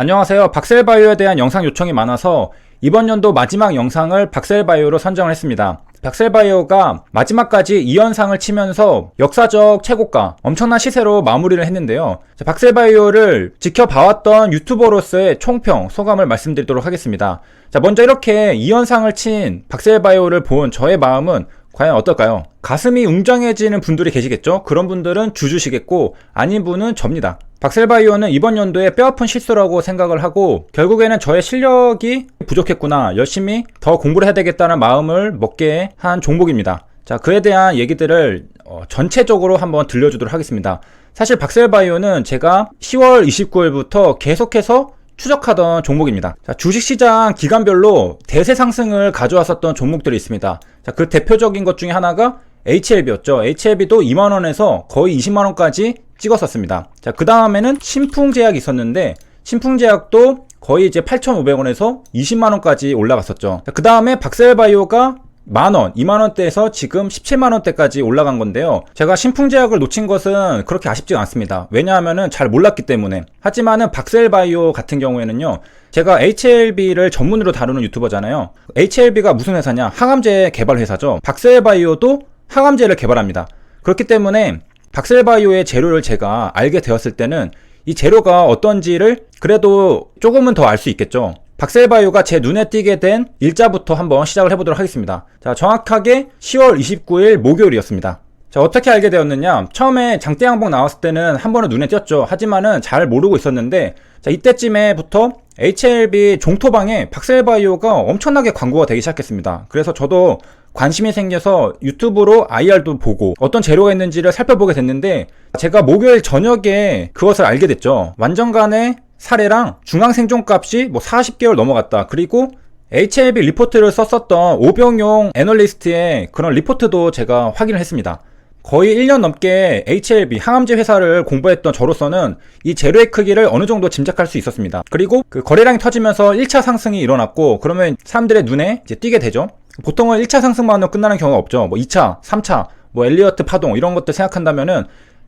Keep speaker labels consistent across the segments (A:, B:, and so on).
A: 안녕하세요. 박셀바이오에 대한 영상 요청이 많아서 이번 연도 마지막 영상을 박셀바이오로 선정을 했습니다. 박셀바이오가 마지막까지 2연상을 치면서 역사적 최고가, 엄청난 시세로 마무리를 했는데요. 자, 박셀바이오를 지켜봐왔던 유튜버로서의 총평, 소감을 말씀드리도록 하겠습니다. 자, 먼저 이렇게 2연상을 친 박셀바이오를 본 저의 마음은 과연 어떨까요? 가슴이 웅장해지는 분들이 계시겠죠? 그런 분들은 주주시겠고, 아닌 분은 접니다. 박셀바이오는 이번 연도에 뼈아픈 실수라고 생각을 하고 결국에는 저의 실력이 부족했구나 열심히 더 공부를 해야 되겠다는 마음을 먹게 한 종목입니다 자 그에 대한 얘기들을 어, 전체적으로 한번 들려주도록 하겠습니다 사실 박셀바이오는 제가 10월 29일부터 계속해서 추적하던 종목입니다. 자, 주식시장 기간별로 대세 상승을 가져왔었던 종목들이 있습니다. 자, 그 대표적인 것 중에 하나가 HLB였죠. HLB도 2만원에서 거의 20만원까지 찍었었습니다. 자, 그 다음에는 신풍제약이 있었는데, 신풍제약도 거의 이제 8,500원에서 20만원까지 올라갔었죠. 그 다음에 박셀바이오가 만원, 2만원대에서 지금 17만원대까지 올라간 건데요. 제가 신풍 제약을 놓친 것은 그렇게 아쉽지 않습니다. 왜냐하면 잘 몰랐기 때문에. 하지만은 박셀바이오 같은 경우에는요. 제가 HLB를 전문으로 다루는 유튜버잖아요. HLB가 무슨 회사냐? 항암제 개발 회사죠. 박셀바이오도 항암제를 개발합니다. 그렇기 때문에 박셀바이오의 재료를 제가 알게 되었을 때는 이 재료가 어떤지를 그래도 조금은 더 알 수 있겠죠. 박셀바이오가 제 눈에 띄게 된 일자부터 한번 시작을 해보도록 하겠습니다. 자, 정확하게 10월 29일 목요일이었습니다. 자, 어떻게 알게 되었느냐? 처음에 장대 양봉 나왔을 때는 한 번은 눈에 띄었죠. 하지만은 잘 모르고 있었는데, 자, 이때쯤에부터 HLB 종토방에 박셀바이오가 엄청나게 광고가 되기 시작했습니다. 그래서 저도 관심이 생겨서 유튜브로 IR도 보고 어떤 재료가 있는지를 살펴보게 됐는데 제가 목요일 저녁에 그것을 알게 됐죠. 완전간의 사례랑 중앙 생존값이 뭐 40개월 넘어갔다. 그리고 HLB 리포트를 썼었던 오병용 애널리스트의 그런 리포트도 제가 확인을 했습니다. 거의 1년 넘게 HLB 항암제 회사를 공부했던 저로서는 이 재료의 크기를 어느 정도 짐작할 수 있었습니다. 그리고 그 거래량이 터지면서 1차 상승이 일어났고 그러면 사람들의 눈에 이제 띄게 되죠. 보통은 1차 상승만으로 끝나는 경우가 없죠. 뭐 2차, 3차, 뭐 엘리어트 파동 이런 것들 생각한다면은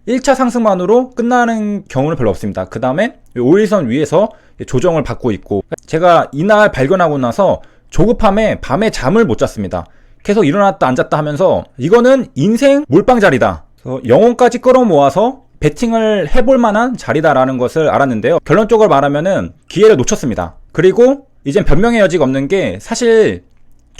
A: 1차 상승만으로 끝나는 경우는 별로 없습니다. 그 다음에 5일선 위에서 조정을 받고 있고 제가 이날 발견하고 나서 조급함에 밤에 잠을 못 잤습니다. 계속 일어났다 앉았다 하면서 이거는 인생 몰빵자리다. 영혼까지 끌어모아서 베팅을 해볼 만한 자리다라는 것을 알았는데요. 결론적으로 말하면은 기회를 놓쳤습니다. 그리고 이젠 변명의 여지가 없는 게 사실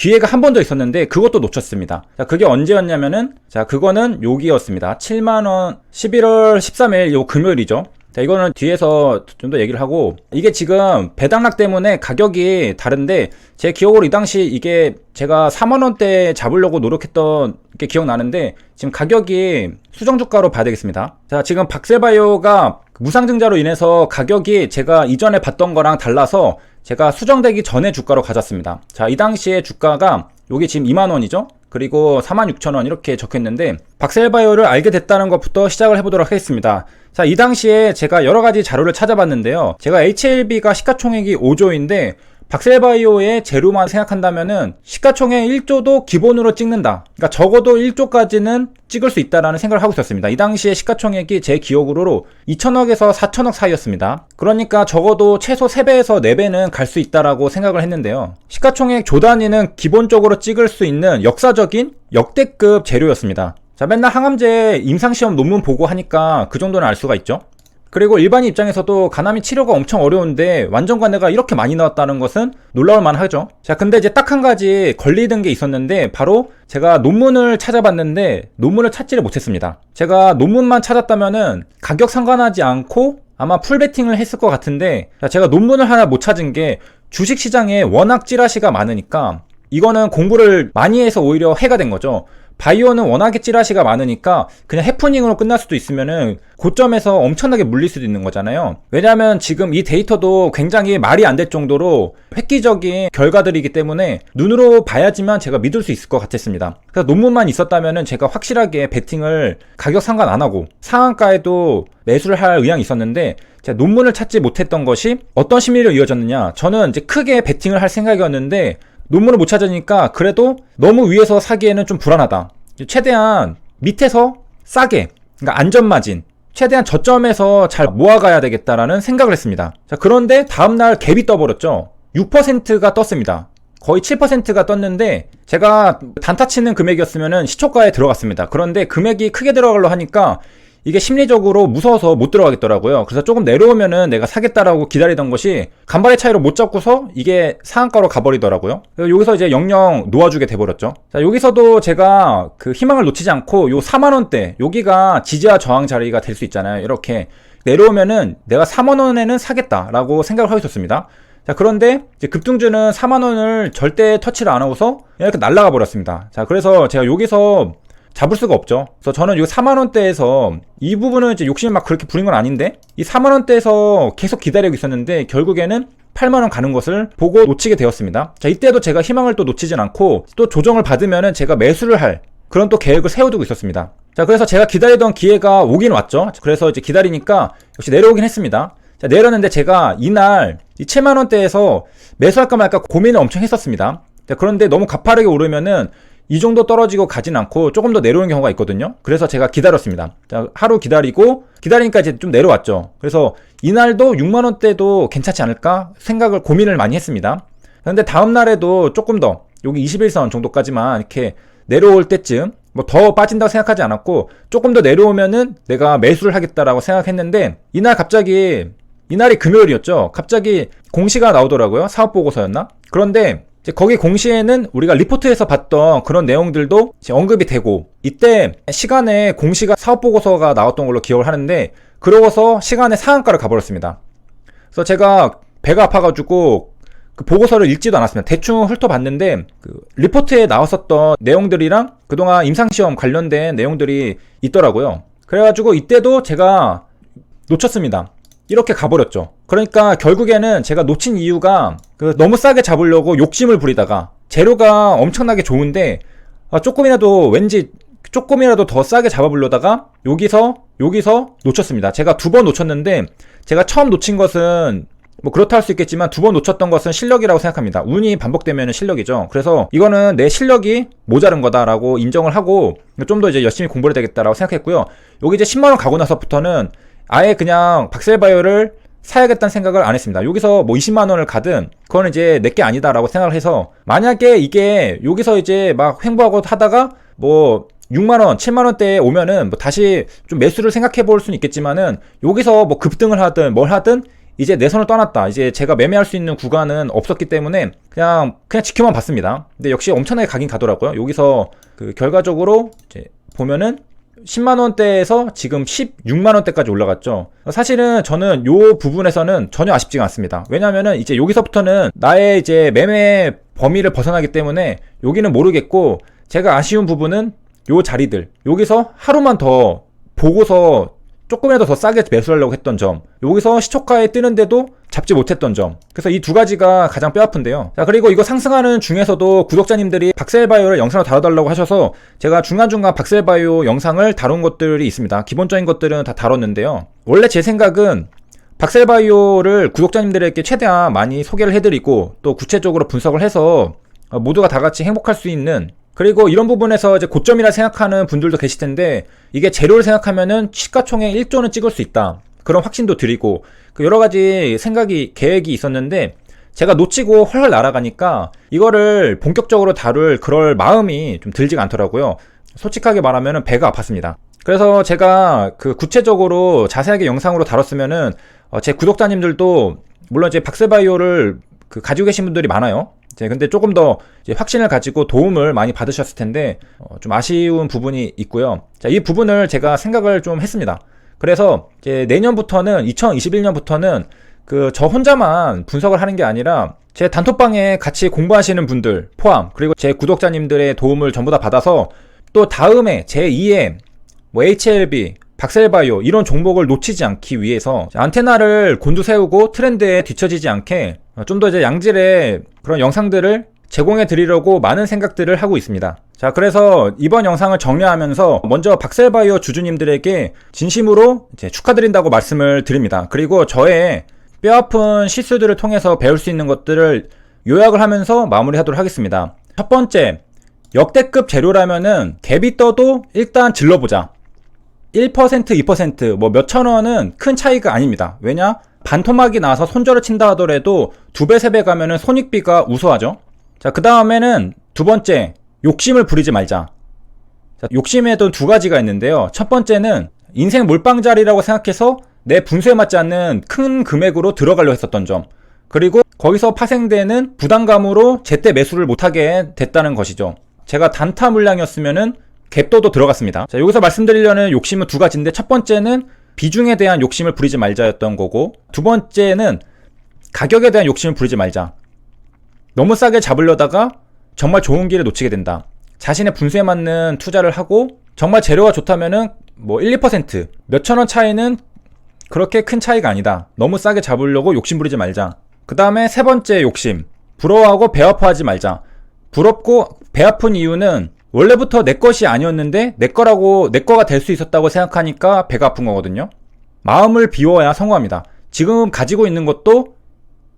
A: 기회가 한 번 더 있었는데 그것도 놓쳤습니다. 자, 그게 언제였냐면은 자, 그거는 여기였습니다. 7만 원 11월 13일 요 금요일이죠. 자, 이거는 뒤에서 좀 더 얘기를 하고, 이게 지금 배당락 때문에 가격이 다른데, 제 기억으로 이 당시 이게 제가 4만 원대 잡으려고 노력했던 게 기억나는데, 지금 가격이 수정 주가로 봐야 되겠습니다. 자, 지금 박세바이오가 무상증자로 인해서 가격이 제가 이전에 봤던 거랑 달라서 제가 수정되기 전에 주가로 가졌습니다. 자, 이 당시에 주가가 여기 지금 2만 원이죠? 그리고 46,000원 이렇게 적혀있는데 박셀바이오를 알게 됐다는 것부터 시작을 해보도록 하겠습니다. 자, 이 당시에 제가 여러 가지 자료를 찾아봤는데요. 제가 HLB가 시가총액이 5조인데 박셀바이오의 재료만 생각한다면은 시가총액 1조도 기본으로 찍는다. 그러니까 적어도 1조까지는 찍을 수 있다라는 생각을 하고 있었습니다. 이 당시에 시가총액이 제 기억으로 2천억에서 4천억 사이였습니다. 그러니까 적어도 최소 3배에서 4배는 갈 수 있다라고 생각을 했는데요. 시가총액 조 단위는 기본적으로 찍을 수 있는 역사적인 역대급 재료였습니다. 자, 맨날 항암제 임상시험 논문 보고 하니까 그 정도는 알 수가 있죠. 그리고 일반인 입장에서도 가나미 치료가 엄청 어려운데 완전 관해가 이렇게 많이 나왔다는 것은 놀라울 만 하죠. 자, 근데 이제 딱 한 가지 걸리던 게 있었는데 바로 제가 논문을 찾아봤는데 논문을 찾지를 못했습니다. 제가 논문만 찾았다면은 가격 상관하지 않고 아마 풀베팅을 했을 것 같은데 제가 논문을 하나 못 찾은 게 주식 시장에 워낙 찌라시가 많으니까 이거는 공부를 많이 해서 오히려 해가 된 거죠. 바이오는 워낙에 찌라시가 많으니까 그냥 해프닝으로 끝날 수도 있으면은 고점에서 엄청나게 물릴 수도 있는 거잖아요. 왜냐하면 지금 이 데이터도 굉장히 말이 안 될 정도로 획기적인 결과들이기 때문에 눈으로 봐야지만 제가 믿을 수 있을 것 같았습니다. 그래서 논문만 있었다면은 제가 확실하게 베팅을 가격 상관 안 하고 상한가에도 매수를 할 의향이 있었는데 제가 논문을 찾지 못했던 것이 어떤 심리로 이어졌느냐 저는 이제 크게 베팅을 할 생각이었는데 논문을 못 찾으니까 그래도 너무 위에서 사기에는 좀 불안하다. 최대한 밑에서 싸게, 그러니까 안전마진, 최대한 저점에서 잘 모아가야 되겠다라는 생각을 했습니다. 자, 그런데 다음날 갭이 떠버렸죠. 6%가 떴습니다. 거의 7%가 떴는데 제가 단타 치는 금액이었으면 시초가에 들어갔습니다. 그런데 금액이 크게 들어가려 하니까 이게 심리적으로 무서워서 못 들어가겠더라고요. 그래서 조금 내려오면은 내가 사겠다라고 기다리던 것이 간발의 차이로 못 잡고서 이게 상한가로 가버리더라고요. 그래서 여기서 이제 영영 놓아주게 돼버렸죠. 자, 여기서도 제가 그 희망을 놓치지 않고 요 4만원대, 여기가 지지와 저항 자리가 될 수 있잖아요. 이렇게 내려오면은 내가 4만원에는 사겠다라고 생각을 하고 있었습니다. 자, 그런데 이제 급등주는 4만원을 절대 터치를 안 하고서 이렇게 날아가 버렸습니다. 자, 그래서 제가 여기서 잡을 수가 없죠. 그래서 저는 이 4만 원대에서 이 부분은 이제 욕심을 막 그렇게 부린 건 아닌데 이 4만 원대에서 계속 기다리고 있었는데 결국에는 8만원 가는 것을 보고 놓치게 되었습니다. 자, 이때도 제가 희망을 또 놓치진 않고 또 조정을 받으면은 제가 매수를 할 그런 또 계획을 세워두고 있었습니다. 자, 그래서 제가 기다리던 기회가 오긴 왔죠. 그래서 이제 기다리니까 역시 내려오긴 했습니다. 자, 내렸는데 제가 이날 이 7만원대에서 매수할까 말까 고민을 엄청 했었습니다. 자, 그런데 너무 가파르게 오르면은 이 정도 떨어지고 가진 않고 조금 더 내려오는 경우가 있거든요. 그래서 제가 기다렸습니다. 자, 하루 기다리고 기다리니까 이제 좀 내려왔죠. 그래서 이날도 6만 원대도 괜찮지 않을까 생각을 고민을 많이 했습니다. 그런데 다음 날에도 조금 더 여기 21선 정도까지만 이렇게 내려올 때쯤 뭐 더 빠진다고 생각하지 않았고 조금 더 내려오면은 내가 매수를 하겠다라고 생각했는데 이날 갑자기 이날이 금요일이었죠. 갑자기 공시가 나오더라고요. 사업 보고서였나? 그런데 이제 거기 공시에는 우리가 리포트에서 봤던 그런 내용들도 언급이 되고 이때 시간에 공시가 사업 보고서가 나왔던 걸로 기억을 하는데 그러고서 시간에 상한가를 가버렸습니다. 그래서 제가 배가 아파가지고 그 보고서를 읽지도 않았습니다. 대충 훑어봤는데 그 리포트에 나왔었던 내용들이랑 그동안 임상시험 관련된 내용들이 있더라고요. 그래가지고 이때도 제가 놓쳤습니다. 이렇게 가버렸죠. 그러니까 결국에는 제가 놓친 이유가 그 너무 싸게 잡으려고 욕심을 부리다가 재료가 엄청나게 좋은데 아, 조금이라도 왠지 조금이라도 더 싸게 잡아보려다가 여기서 여기서 놓쳤습니다. 제가 두 번 놓쳤는데 제가 처음 놓친 것은 뭐 그렇다 할 수 있겠지만 두 번 놓쳤던 것은 실력이라고 생각합니다. 운이 반복되면 실력이죠. 그래서 이거는 내 실력이 모자른 거다라고 인정을 하고 좀 더 이제 열심히 공부를 되겠다라고 생각했고요. 여기 이제 10만 원 가고 나서부터는 아예 그냥 박셀바이오를 사야겠다는 생각을 안 했습니다. 여기서 뭐 20만 원을 가든 그건 이제 내게 아니다라고 생각을 해서 만약에 이게 여기서 이제 막 횡보하고 하다가 뭐 6만 원, 7만 원대에 오면은 뭐 다시 좀 매수를 생각해 볼 수는 있겠지만은 여기서 뭐 급등을 하든 뭘 하든 이제 내 손을 떠났다. 이제 제가 매매할 수 있는 구간은 없었기 때문에 그냥 그냥 지켜만 봤습니다. 근데 역시 엄청나게 가긴 가더라고요. 여기서 그 결과적으로 이제 보면은 10만 원대에서 지금 16만 원대까지 올라갔죠. 사실은 저는 요 부분에서는 전혀 아쉽지가 않습니다. 왜냐면은 이제 여기서부터는 나의 이제 매매 범위를 벗어나기 때문에 여기는 모르겠고 제가 아쉬운 부분은 요 자리들 여기서 하루만 더 보고서 조금이라도 더 싸게 매수하려고 했던 점. 여기서 시초가에 뜨는데도 잡지 못했던 점. 그래서 이 두 가지가 가장 뼈아픈데요. 자 그리고 이거 상승하는 중에서도 구독자님들이 박셀바이오를 영상으로 다뤄달라고 하셔서 제가 중간중간 박셀바이오 영상을 다룬 것들이 있습니다. 기본적인 것들은 다 다뤘는데요. 원래 제 생각은 박셀바이오를 구독자님들에게 최대한 많이 소개를 해드리고 또 구체적으로 분석을 해서 모두가 다 같이 행복할 수 있는 그리고 이런 부분에서 이제 고점이라 생각하는 분들도 계실 텐데 이게 재료를 생각하면은 시가총액 1조는 찍을 수 있다. 그런 확신도 드리고 그 여러 가지 생각이 계획이 있었는데 제가 놓치고 헐헐 날아가니까 이거를 본격적으로 다룰 그럴 마음이 좀 들지가 않더라고요. 솔직하게 말하면 배가 아팠습니다. 그래서 제가 그 구체적으로 자세하게 영상으로 다뤘으면은 어, 제 구독자님들도 물론 이제 박세바이오를 그 가지고 계신 분들이 많아요. 이제 근데 조금 더 확신을 가지고 도움을 많이 받으셨을 텐데 어, 좀 아쉬운 부분이 있고요. 자, 이 부분을 제가 생각을 좀 했습니다. 그래서 이제 내년부터는 2021년부터는 그 저 혼자만 분석을 하는 게 아니라 제 단톡방에 같이 공부하시는 분들 포함 그리고 제 구독자님들의 도움을 전부 다 받아서 또 다음에 제 2의 뭐 HLB 박셀바이오 이런 종목을 놓치지 않기 위해서 안테나를 곤두세우고 트렌드에 뒤처지지 않게 좀 더 이제 양질의 그런 영상들을 제공해 드리려고 많은 생각들을 하고 있습니다. 자, 그래서 이번 영상을 정리하면서 먼저 박셀바이오 주주님들에게 진심으로 축하드린다고 말씀을 드립니다. 그리고 저의 뼈아픈 시술들을 통해서 배울 수 있는 것들을 요약을 하면서 마무리하도록 하겠습니다. 첫 번째, 역대급 재료라면은 갭이 떠도 일단 질러보자. 1%, 2%, 뭐 몇천 원은 큰 차이가 아닙니다. 왜냐? 반토막이 나서 손절을 친다 하더라도 두 배, 세 배 가면은 손익비가 우수하죠. 자, 그 다음에는 두 번째, 욕심을 부리지 말자. 자, 욕심에도 두 가지가 있는데요. 첫 번째는 인생 몰빵자리라고 생각해서 내 분수에 맞지 않는 큰 금액으로 들어가려 했었던 점. 그리고 거기서 파생되는 부담감으로 제때 매수를 못하게 됐다는 것이죠. 제가 단타 물량이었으면은 갭도도 들어갔습니다. 자, 여기서 말씀드리려는 욕심은 두 가지인데 첫 번째는 비중에 대한 욕심을 부리지 말자였던 거고 두 번째는 가격에 대한 욕심을 부리지 말자. 너무 싸게 잡으려다가 정말 좋은 기회를 놓치게 된다. 자신의 분수에 맞는 투자를 하고 정말 재료가 좋다면은 뭐 1, 2% 몇천 원 차이는 그렇게 큰 차이가 아니다. 너무 싸게 잡으려고 욕심 부리지 말자. 그 다음에 세 번째 욕심. 부러워하고 배 아파하지 말자. 부럽고 배 아픈 이유는 원래부터 내 것이 아니었는데 내 거라고 내 거가 될 수 있었다고 생각하니까 배가 아픈 거거든요. 마음을 비워야 성공합니다. 지금 가지고 있는 것도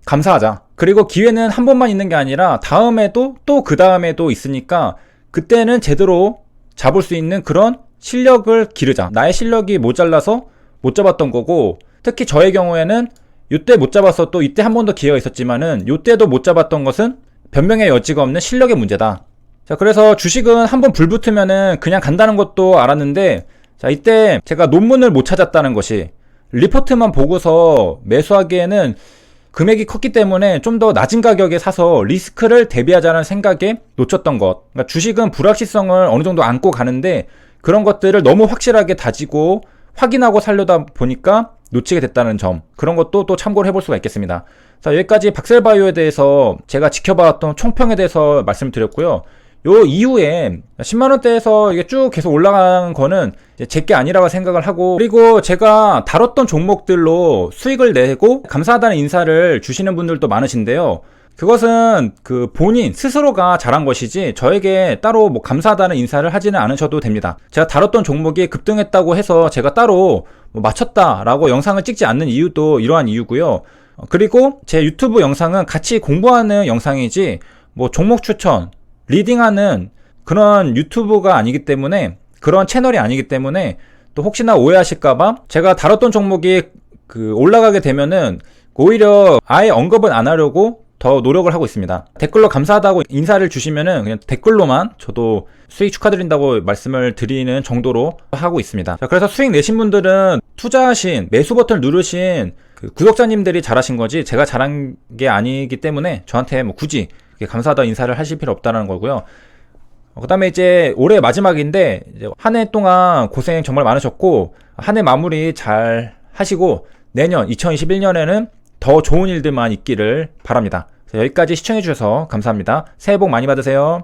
A: 감사하자. 그리고 기회는 한 번만 있는 게 아니라 다음에도 또 그 다음에도 있으니까 그때는 제대로 잡을 수 있는 그런 실력을 기르자. 나의 실력이 모자라서 못 잡았던 거고 특히 저의 경우에는 이때 못 잡았어 또 이때 한 번 더 기회가 있었지만은 이때도 못 잡았던 것은 변명의 여지가 없는 실력의 문제다. 자, 그래서 주식은 한번 불 붙으면은 그냥 간다는 것도 알았는데, 자, 이때 제가 논문을 못 찾았다는 것이, 리포트만 보고서 매수하기에는 금액이 컸기 때문에 좀 더 낮은 가격에 사서 리스크를 대비하자는 생각에 놓쳤던 것. 그러니까 주식은 불확실성을 어느 정도 안고 가는데, 그런 것들을 너무 확실하게 다지고 확인하고 살려다 보니까 놓치게 됐다는 점. 그런 것도 또 참고를 해볼 수가 있겠습니다. 자, 여기까지 박셀바이오에 대해서 제가 지켜봤던 총평에 대해서 말씀을 드렸고요. 요 이후에 10만원대에서 이게 쭉 계속 올라간 거는 제게 아니라고 생각을 하고 그리고 제가 다뤘던 종목들로 수익을 내고 감사하다는 인사를 주시는 분들도 많으신데요. 그것은 그 본인 스스로가 잘한 것이지 저에게 따로 뭐 감사하다는 인사를 하지는 않으셔도 됩니다. 제가 다뤘던 종목이 급등했다고 해서 제가 따로 뭐 맞췄다라고 영상을 찍지 않는 이유도 이러한 이유고요. 그리고 제 유튜브 영상은 같이 공부하는 영상이지 뭐 종목 추천, 리딩하는 그런 유튜브가 아니기 때문에 그런 채널이 아니기 때문에 또 혹시나 오해하실까봐 제가 다뤘던 종목이 그 올라가게 되면은 오히려 아예 언급은 안 하려고 더 노력을 하고 있습니다. 댓글로 감사하다고 인사를 주시면은 그냥 댓글로만 저도 수익 축하드린다고 말씀을 드리는 정도로 하고 있습니다. 자, 그래서 수익 내신 분들은 투자하신 매수 버튼 누르신 그 구독자님들이 잘하신 거지 제가 잘한 게 아니기 때문에 저한테 뭐 굳이 감사하다 인사를 하실 필요 없다는 거고요. 그 다음에 이제 올해 마지막인데 한 해 동안 고생 정말 많으셨고 한 해 마무리 잘 하시고 내년 2021년에는 더 좋은 일들만 있기를 바랍니다. 여기까지 시청해주셔서 감사합니다. 새해 복 많이 받으세요.